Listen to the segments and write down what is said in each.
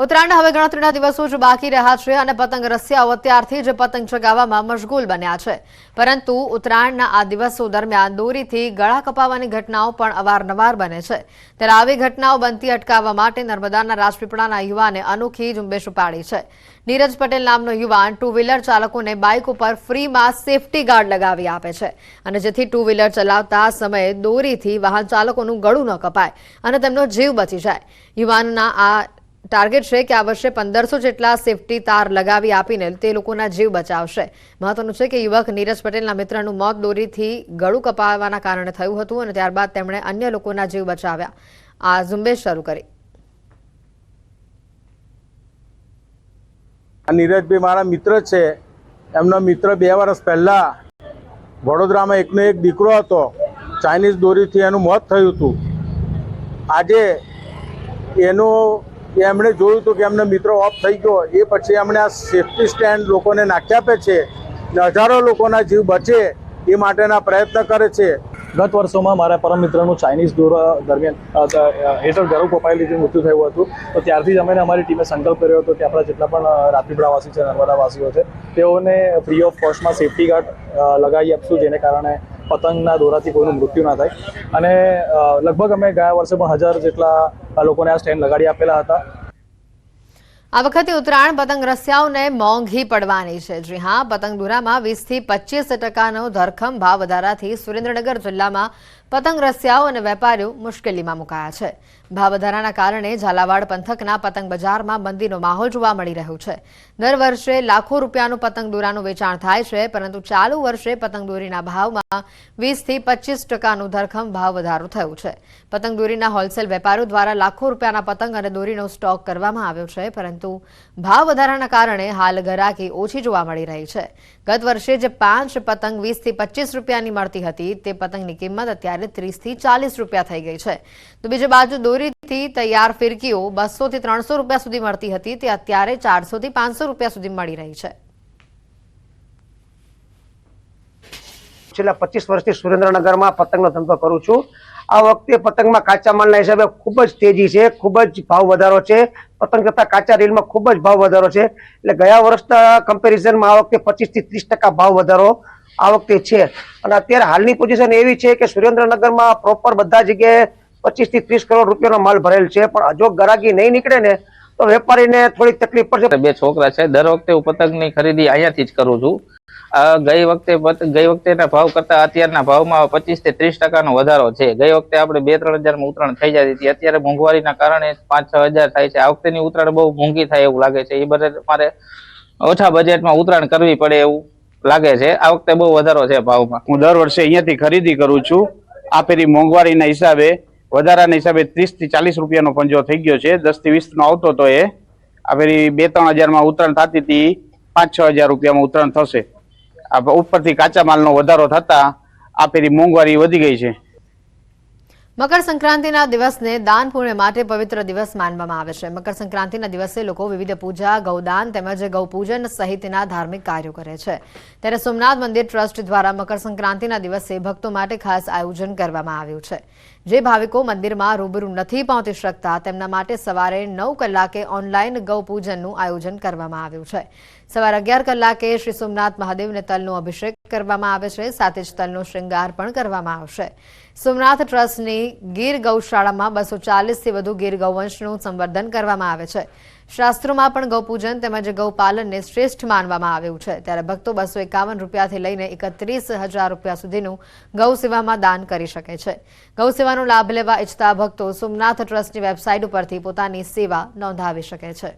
ઉત્તરાયણ હવે ગણતરીના દિવસો જ બાકી રહ્યા છે અને પતંગ રસિયાઓ અત્યારથી જ પતંગ ચગાવવામાં મશગુલ બન્યા છે. પરંતુ ઉત્તરાયણના આ દિવસો દરમિયાન દોરીથી ગળા કપાવવાની ઘટનાઓ પણ અવારનવાર બને છે. ત્યારે આવી ઘટનાઓ બનતી અટકાવવા માટે નર્મદાના રાજપીપળાના યુવાને અનોખી ઝુંબેશ ઉપાડી છે. નીરજ પટેલ નામનો યુવાન ટુ વ્હીલર ચાલકોને બાઇક ઉપર ફ્રીમાં સેફટી ગાર્ડ લગાવી આપે છે અને જેથી ટુ વ્હીલર ચલાવતા સમયે દોરીથી વાહન ચાલકોનું ગળું ન કપાય અને તેમનો જીવ બચી જાય. યુવાનના આ ટાર્ગેટ છે કે આ વર્ષે પંદરસો જેટલા સેફટી તાર લગાવી આપીને તે લોકોના જીવ બચાવશે. મહત્વનું છે કે યુવક નીરજ પટેલના મિત્રનું મોત દોરીથી ગળું કપાવવાના કારણે થયું હતું અને ત્યારબાદ તેમણે અન્ય લોકોના જીવ બચાવ્યા. આ ઝુંબેશ શરૂ કરી. નીરજભાઈ મારા મિત્ર છે. એમનો મિત્ર બે વર્ષ પહેલાં વડોદરામાં એકનો એક દીકરો હતો. ચાઇનીઝ દોરીથી એનું મોત થયું હતું. આજે એનું એમણે જોયું હતું કે એમનો મિત્ર ઓફ થઈ ગયો એ પછી એમણે આ સેફટી સ્ટેન્ડ લોકોને નાખી આપે છે હજારો લોકોના જીવ બચે એ માટેના પ્રયત્ન કરે છે. ગત વર્ષોમાં મારા પરમ મિત્રનું ચાઇનીઝ દોરા દરમિયાન હેઠળ કપાઈ જે મૃત્યુ થયું હતું તો ત્યારથી જ અમે અમારી ટીમે સંકલ્પ કર્યો હતો કે આપણા જેટલા પણ અ, રાજપીપળાવાસી છે નર્મદાવાસીઓ છે તેઓને ફ્રી ઓફ કોસ્ટમાં સેફટી ગાર્ડ લગાવી આપશું જેને કારણે પતંગના દોરાથી કોઈનું મૃત્યુ ના થાય. અને લગભગ અમે ગયા વર્ષે પણ હજાર જેટલા અ, લોકોને આ સ્ટેન્ડ લગાડી આપેલા હતા. આ વખતે ઉત્તરાયણ પતંગ રસિયાઓને મોંઘી પડવાની છે. જી હા પતંગ દોરામાં વીસથી પચીસ ટકાનો ધરખમ ભાવ વધારાથી સુરેન્દ્રનગર જિલ્લામાં પતંગ રસિયાઓ અને વેપારીઓ મુશ્કેલીમાં મુકાયા છે. ભાવ વધારાના કારણે ઝાલાવાડ પંથકના પતંગ બજારમાં મંદીનો માહોલ જોવા મળી રહ્યો છે. દર વર્ષે લાખો રૂપિયાનું પતંગ દોરાનું વેચાણ થાય છે, પરંતુ ચાલુ વર્ષે પતંગ દોરીના ભાવમાં વીસથી પચીસ ટકાનું ધરખમ ભાવ વધારો થયો છે. પતંગ દોરીના હોલસેલ વેપારીઓ દ્વારા લાખો રૂપિયાના પતંગ અને દોરીનો સ્ટોક કરવામાં આવ્યો છે, પરંતુ ભાવ વધારાના કારણે હાલ ગરાકી ઓછી જોવા મળી રહી છે. ગત વર્ષે જે પાંચ પતંગ વીસથી પચીસ રૂપિયાની મળતી હતી, તે પતંગની કિંમત અત્યારે ત્રીસથી ચાલીસ રૂપિયા થઈ ગઈ છે. તો બીજી બાજુ દોરીથી તૈયાર ફિરકીઓ બસોથી ત્રણસો રૂપિયા સુધી મળતી હતી. તે અત્યારે ચારસોથી પાંચસો રૂપિયા સુધી મળી રહી છે. છેલ્લા પચીસ વર્ષથી સુરેન્દ્રનગરમાં પતંગનો ધંધો કરું છું. આ વખતે પતંગમાં કાચા માલના હિસાબે ખૂબ જ તેજી છે, ખૂબ જ ભાવ વધારો છે. પતંગ કરતા કાચા રેલમાં ખૂબ જ ભાવ વધારો છે. એટલે ગયા વર્ષના કમ્પેરિઝનમાં આ વખતે પચીસથી ત્રીસ ટકા ભાવ વધારો આ વખતે છે. અને અત્યારે હાલની પોઝિશન એવી છે કે સુરેન્દ્રનગરમાં પ્રોપર બધા જગ્યાએ પચીસથી ત્રીસ કરોડ રૂપિયાનો માલ ભરેલ છે. પણ જો ગરાગી નહીં નીકળે ને, તો વેપારીને થોડીક તકલીફ પડશે. બે છોકરા છે. દર વખતે હું પતંગની ખરીદી અહીંયાથી જ કરું છું. ગઈ વખતે ગઈ વખતેના ભાવ કરતા અત્યારના ભાવમાં પચીસથી ત્રીસ ટકાનો વધારો છે. ગઈ વખતે આપણે બે ત્રણ હજારમાં ઉતરાણ થઈ જતી હતી. અત્યારે મોંઘવારીના કારણે પાંચ છ હજાર થાય છે. આ વખતેની ઉતરાણ બહુ મોંઘી થાય એવું લાગે છે. એ બધા મારે ઓછા બજેટમાં ઉતરાણ કરવી પડે એવું લાગે છે. આ વખતે બહુ વધારો છે ભાવમાં. હું દર વર્ષે અહીંયાથી ખરીદી કરું છું. આ પેલી મોંઘવારીના હિસાબે, વધારાના હિસાબે ત્રીસથી ચાલીસ રૂપિયાનો પંજો થઈ ગયો છે. દસથી વીસ નો આવતો તો એ. આ પેલી બે ત્રણ હજારમાં ઉત્તરાયણ થતી હતી પાંચ છ હજાર રૂપિયામાં ઉત્તરાયણ થશે. આ ઉપરથી કાચા માલનો વધારો થતા આ પેલી મોંઘવારી વધી ગઈ છે. મકર સંક્રાંતિના દિવસને દાન પુણ્ય માટે પવિત્ર દિવસ માનવામાં આવે છે. મકર સંક્રાંતિના દિવસે લોકો વિવિધ પૂજા, ગૌદાન તેમજ ગૌપૂજન સહિતના ધાર્મિક કાર્યો કરે છે. ત્યારે સોમનાથ મંદિર ટ્રસ્ટ દ્વારા મકર સંક્રાંતિના દિવસે ભક્તો માટે ખાસ આયોજન કરવામાં આવ્યું છે. જે ભાવિકો મંદિરમાં રૂબરૂ નથી પહોંચી શકતા, તેમના માટે સવારે નવ કલાકે ઓનલાઈન ગૌપૂજનનું આયોજન કરવામાં આવ્યું છે. સવારે અગિયાર કલાકે શ્રી સોમનાથ મહાદેવને તલનો અભિષેક કરવામાં આવે છે, સાથે જ તલનો શૃંગાર પણ કરવામાં આવશે. સોમનાથ ટ્રસ્ટની ગીર ગૌશાળામાં બસો ચાલીસથી વધુ ગીર ગૌવંશનું સંવર્ધન કરવામાં આવે છે. શાસ્ત્રોમાં પણ ગૌપૂજન તેમજ ગૌપાલનને શ્રેષ્ઠ માનવામાં આવ્યું છે. ત્યારે ભક્તો બસો એકાવન રૂપિયાથી લઈને એકત્રીસ હજાર રૂપિયા સુધીનું ગૌ સેવામાં દાન કરી શકે છે. ગૌ સેવાનો લાભ લેવા ઈચ્છતા ભક્તો સોમનાથ ટ્રસ્ટની વેબસાઇટ ઉપરથી પોતાની સેવા નોંધાવી શકે છે.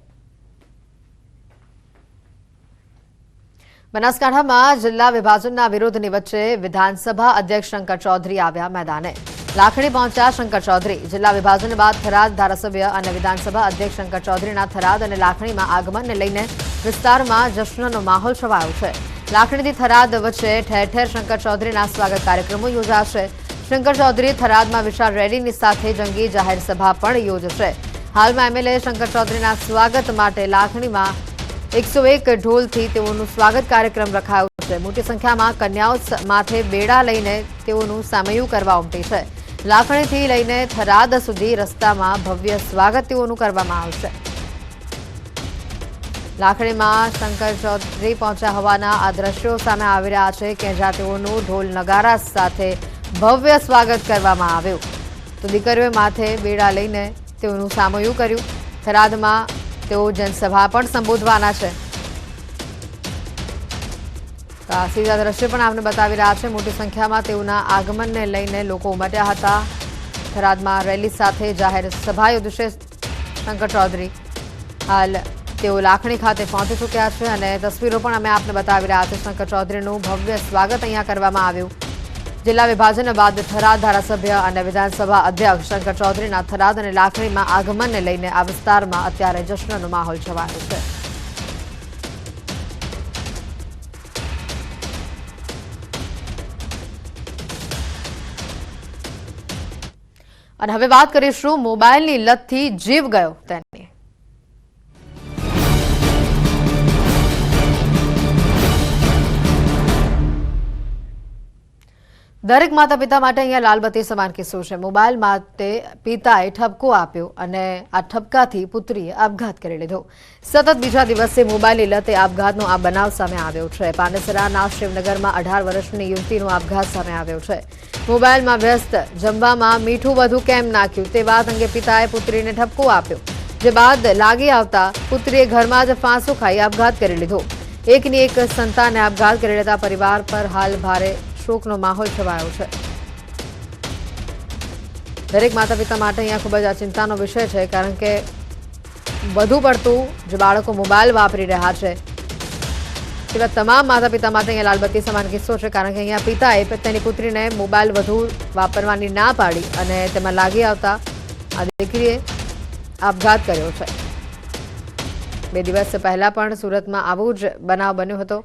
બનાસકાંઠામાં જિલ્લા વિભાજનના વિરોધની વચ્ચે વિધાનસભા અધ્યક્ષ શંકર ચૌધરી આવ્યા મેદાને. લાખણી પહોંચ્યા શંકર ચૌધરી. જિલ્લા વિભાજન બાદ થરાદ ધારાસભ્ય અને વિધાનસભા અધ્યક્ષ શંકર ચૌધરીના થરાદ અને લાખણીમાં આગમનને લઈને વિસ્તારમાં જશ્નનો માહોલ છવાયો છે. લાખણીથી થરાદ વચ્ચે ઠેર ઠેર શંકર ચૌધરીના સ્વાગત કાર્યક્રમો યોજાશે. શંકર ચૌધરી થરાદમાં વિશાળ રેલીની સાથે જંગી જાહેર સભા પણ યોજશે. હાલમાં એમએલએ શંકર ચૌધરીના સ્વાગત માટે લાખણીમાં એકસો એક ઢોલથી તેઓનું સ્વાગત કાર્યક્રમ રખાયો છે. મોટી સંખ્યામાં કન્યાઓ માથે બેડા લઈને તેઓનું સામયું કરવા ઉમટી છે. લાખણીથી લઈને થરાદ સુધી રસ્તામાં ભવ્ય સ્વાગત તેઓનું કરવામાં આવશે. લાખણીમાં શંકર ચૌધરી પહોંચ્યા હોવાના આ દ્રશ્યો સામે આવી રહ્યા છે કે જ્યાં તેઓનું ઢોલ નગારા સાથે ભવ્ય સ્વાગત કરવામાં આવ્યું. તો દીકરીઓએ માથે બેડા લઈને તેઓનું સામયું કર્યું. થરાદમાં તેઓ જનસભા પણ સંબોધવાના છે. તો આ સીધા દ્રશ્ય પણ આપને બતાવી રહ્યા છે. મોટી સંખ્યામાં તેઓના આગમનને લઈને લોકો ઉમટ્યા હતા. થરાદમાં રેલી સાથે જાહેર સભા યોજશે શંકર ચૌધરી હાલ તેઓ લાખણી ખાતે પહોંચી ચૂક્યા છે અને તસવીરો પણ અમે આપને બતાવી રહ્યા છે. શંકર ચૌધરીનું ભવ્ય સ્વાગત અહીંયા કરવામાં આવ્યું. જિલ્લા વિભાજન બાદ થરાદ ધારાસભ્ય અને વિધાનસભા અધ્યક્ષ શંકર ચૌધરીના થરાદ અને લાખણીમાં આગમનને લઈને આ વિસ્તારમાં અત્યારે જશ્નનો માહોલ છવાયો છે. અને હવે વાત કરીશું મોબાઈલની લતથી જીવ ગયો તેની. દરેક માતા પિતા માટે અહીંયા લાલબત્તી સમાન કિસ્સો છે. મોબાઈલ માટે પિતાએ ઠપકો આપ્યો અને આ ઠપકાથી પુત્રીએ આપઘાત કરી લીધો. સતત બીજા દિવસે મોબાઈલની લતે આપઘાતનો આ બનાવ સામે આવ્યો છે. પાનેસરાના શિવનગરમાં અઢાર વર્ષની યુવતીનો આપઘાત સામે આવ્યો છે. મોબાઈલમાં વ્યસ્ત, જમવામાં મીઠું વધુ કેમ નાખ્યું તે વાત અંગે પિતાએ પુત્રીને ઠપકો આપ્યો. જે બાદ લાગી આવતા પુત્રીએ ઘરમાં જ ફાંસો ખાઈ આપઘાત કરી લીધો. એકની એક સંતાને આપઘાત કરી લેતા પરિવાર પર હાલ ભારે શોકનો માહોલ છવાયો છે. દરેક માતા પિતા માટે અહીંયા ખૂબ જ આ ચિંતાનો વિષય છે, કારણ કે વધુ પડતું જે બાળકો મોબાઈલ વાપરી રહ્યા છે તેવા તમામ માતા પિતા માટે અહીંયા લાલબત્તી સમાન કિસ્સો છે, કારણ કે અહીંયા પિતાએ તેની પુત્રીને મોબાઈલ વધુ વાપરવાની ના પાડી અને તેમાં લાગી આવતા આ દીકરીએ આપઘાત કર્યો છે. બે દિવસ પહેલા પણ સુરતમાં આવું જ બનાવ બન્યો હતો.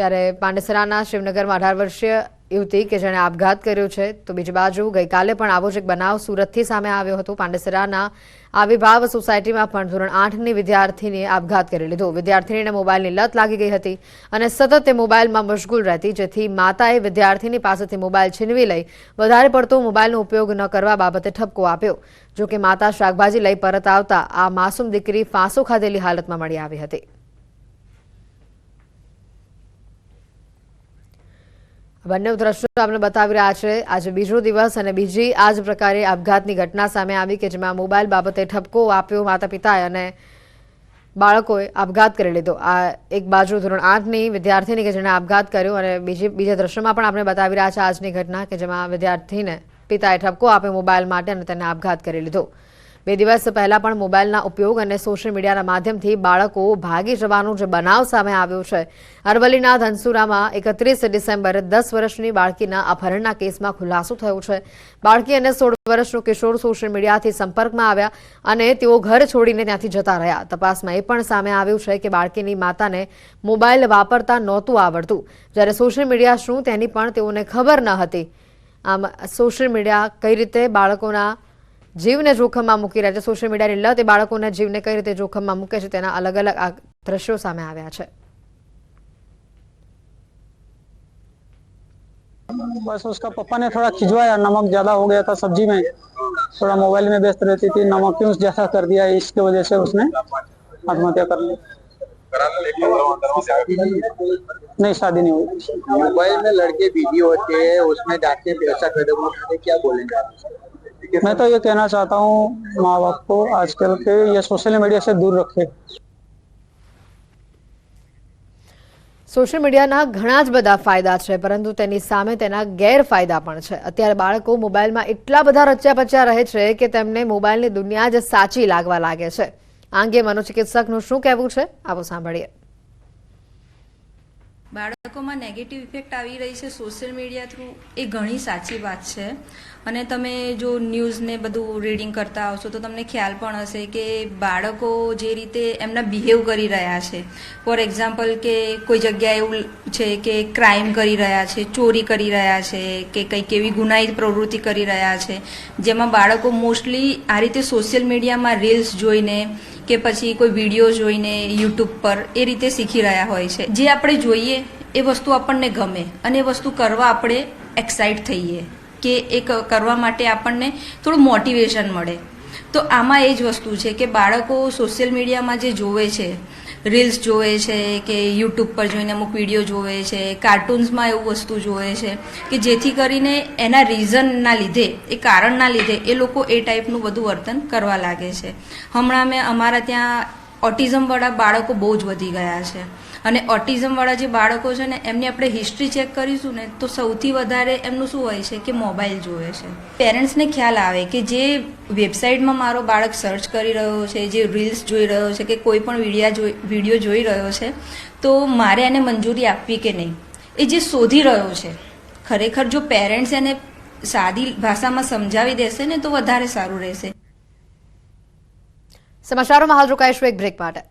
ત્યારે પાંડેસરાના શિવનગરમાં અઢાર વર્ષીય યુવતી કે જેણે આપઘાત કર્યો છે, તો બીજી બાજુ ગઈકાલે પણ આવો જ એક બનાવ સુરતથી સામે આવ્યો હતો. પાંડેસરાના આવિભાવ સોસાયટીમાં પણ ધોરણ આઠની વિદ્યાર્થીનીએ આપઘાત કરી લીધો. વિદ્યાર્થીનીને મોબાઈલની લત લાગી ગઈ હતી અને સતત તે મોબાઈલમાં મશગુલ રહેતી, જેથી માતાએ વિદ્યાર્થીની પાસેથી મોબાઈલ છીનવી લઈ વધારે પડતો મોબાઈલનો ઉપયોગ ન કરવા બાબતે ઠપકો આપ્યો. જોકે માતા શાકભાજી લઈ પરત આવતા આ માસૂમ દીકરી ફાંસો ખાધેલી હાલતમાં મળી આવી હતી. બંને દ્રશ્યો આપણે બતાવી રહ્યા છે. આજે બીજો દિવસ અને બીજી આ જ પ્રકારે આપઘાતની ઘટના સામે આવી કે જેમાં મોબાઈલ બાબતે ઠપકો આપ્યો માતા પિતાએ અને બાળકોએ આપઘાત કરી લીધો. આ એક બાજુ ધોરણ આઠની વિદ્યાર્થીની કે જેણે આપઘાત કર્યો અને બીજી, બીજા દ્રશ્યમાં પણ આપણે બતાવી રહ્યા છે આજની ઘટના કે જેમાં વિદ્યાર્થીને પિતાએ ઠપકો આપ્યો મોબાઈલ માટે અને તેને આપઘાત કરી લીધો. બે દિવસ પહેલા પણ મોબાઈલના ઉપયોગ અને સોશિયલ મીડિયાના માધ્યમથી બાળકો ભાગી જવાનો જે બનાવ સામે આવ્યો છે. અરવલ્લીના ધનસુરામાં એકત્રીસ ડિસેમ્બરે દસ વર્ષની બાળકીના અપહરણના કેસમાં ખુલાસો થયો છે. બાળકી અને સોળ વર્ષનો કિશોર સોશિયલ મીડિયાથી સંપર્કમાં આવ્યા અને તેઓ ઘર છોડીને ત્યાંથી જતા રહ્યા. તપાસમાં એ પણ સામે આવ્યું છે કે બાળકીની માતાને મોબાઈલ વાપરતા નહોતું આવડતું. જ્યારે સોશિયલ મીડિયા શું તેની પણ તેઓને ખબર ન હતી. આમ, સોશિયલ મીડિયા કઈ રીતે બાળકોના જીવને જોખમમાં મૂકી રહ્યા છે સોશિયલ મીડિયાની લત એ બાળકોના જીવને કઈ રીતે જોખમમાં મૂકે છે તેના અલગ અલગ આ દ્રશ્યો સામે આવ્યા છે बस उसका पापा ने थोड़ा खिंचवाया नमक ज्यादा हो गया था सब्जी में थोड़ा मोबाइल में व्यस्त रहती थी नमक क्यों ज्यादा कर दिया इसकी वजह से उसने आत्महत्या कर ली नहीं शादी नहीं हुई मोबाइल में लड़के वीडियो होते हैं उसमें जाके पैसा कदम उठाते क्या बोलेंगे आप मैं तो ये कहना चाहता हूँ माँ बाप को आजकल के ये सोशल मीडिया से दूर रखे સોશિયલ મીડિયાના ઘણા જ બધા ફાયદા છે પરંતુ તેની સામે તેના ગેરફાયદા પણ છે અત્યારે બાળકો મોબાઈલમાં એટલા બધા રચ્યા પચ્યા રહે છે કે તેમને મોબાઈલની દુનિયા જ સાચી લાગવા લાગે છે આ અંગે મનોચિકિત્સકનું શું કહેવું છે આવો સાંભળીએ બાળકોમાં નેગેટિવ ઇફેક્ટ આવી રહી છે સોશિયલ મીડિયા થ્રુ એ ઘણી સાચી વાત છે. અને તમે જો ન્યૂઝને બધું રીડિંગ કરતા આવશો તો તમને ખ્યાલ પણ હશે કે બાળકો જે રીતે એમના બિહેવ કરી રહ્યા છે. ફોર એક્ઝામ્પલ કે કોઈ જગ્યાએ એવું છે કે ક્રાઇમ કરી રહ્યા છે, ચોરી કરી રહ્યા છે, કે કંઈક એવી ગુનાહિત પ્રવૃત્તિ કરી રહ્યા છે. જેમાં બાળકો મોસ્ટલી આ રીતે સોશિયલ મીડિયામાં રીલ્સ જોઈને કે પછી કોઈ વીડિયો જોઈને યુટ્યુબ પર એ રીતે શીખી રહ્યા હોય છે. જે આપણે જોઈએ, એ વસ્તુ આપણને ગમે અને એ વસ્તુ કરવા આપણે એક્સાઇટ થઈએ કે એ કરવા માટે આપણને થોડું મોટિવેશન મળે. તો આમાં એ જ વસ્તુ છે કે બાળકો સોશિયલ મીડિયામાં જે જોવે છે રીલ્સ જોવે છે કે યુટ્યુબ પર જોઈને અમુક વીડિયો જોવે છે, કાર્ટૂન્સમાં એવું વસ્તુ જોવે છે કે જેથી કરીને એના રીઝનના લીધે, એ કારણના લીધે એ લોકો એ ટાઈપનું બધું વર્તન કરવા લાગે છે. હમણાં મેં અમારા ત્યાં ઓટિઝમવાળા બાળકો બહુ જ વધી ગયા છે. અને ઓટિઝમવાળા જે બાળકો છે ને, એમની આપણે હિસ્ટ્રી ચેક કરીશું ને, તો સૌથી વધારે એમનું શું હોય છે કે મોબાઈલ જોવે છે. પેરેન્ટ્સને ખ્યાલ આવે કે જે વેબસાઇટમાં મારો બાળક સર્ચ કરી રહ્યો છે, જે રીલ્સ જોઈ રહ્યો છે કે કોઈ પણ વિડીયા જોઈ વીડિયો જોઈ રહ્યો છે, તો મારે એને મંજૂરી આપવી કે નહીં? એ જે શોધી રહ્યો છે, ખરેખર જો પેરેન્ટ્સ એને સાદી ભાષામાં સમજાવી દેશે ને, તો વધારે સારું રહેશે. સમાચારોમાં હાલ રોકાઈશું એક બ્રેક માટે.